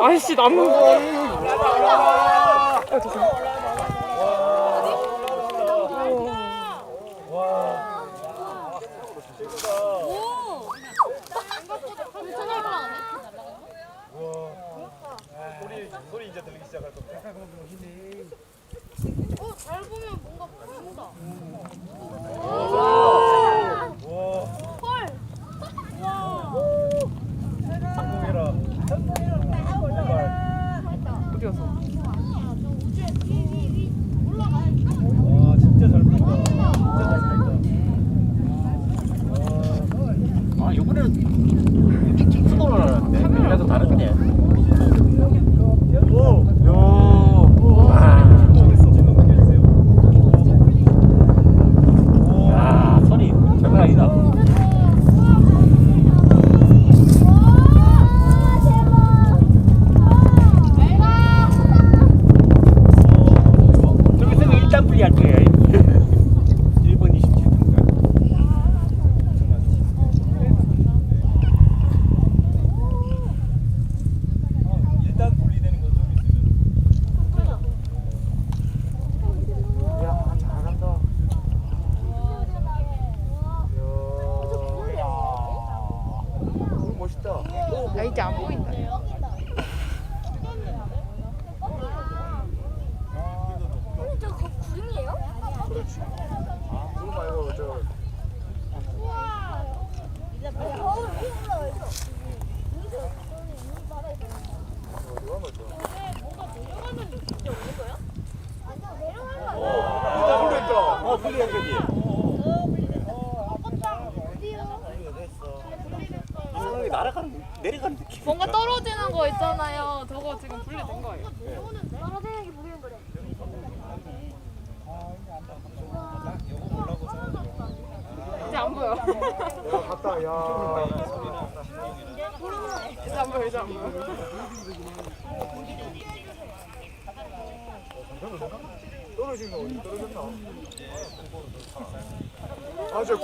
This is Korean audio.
아이씨 나무 아 죄송 소리 소리 이제 들리기 시작할 겁니다. 어, 잘 보면 뭔가 보인다. 와. 헐. 성공해라. 제발. 어디 갔어 우주에 위위위 올라가야지. 와 진짜 잘 보인다. 진짜 잘 보인다. 아 이번에는 일찍 수고를 하는데 그래도 다르네. 오. 와. 진동 느껴지세요? 야 소리 장난 아니다. 저기 쓰면 일단 분리할 거예요. 1번 27분인가. 일단 분리되는 거좀 있으면. 야 잘한다. 오 멋있다. 야 이제 안 보인다 저거 구름이에요? 그렇지. 아 그거 말고 저. 거울 올라와요. 어디 가면 저. 어 분리했다. 어 분리한 거지. 이 사람이 날아가는 내려가는 느낌. 뭔가 떨어지는 거 있잖아요 저거 지금 분리된 거예요 떨어지는 게 보이는 거래. 이제 안 보여 갔다 야. 이제 안 보여 이제 안 보여 떨어지는 거 어디 떨어졌나? 아저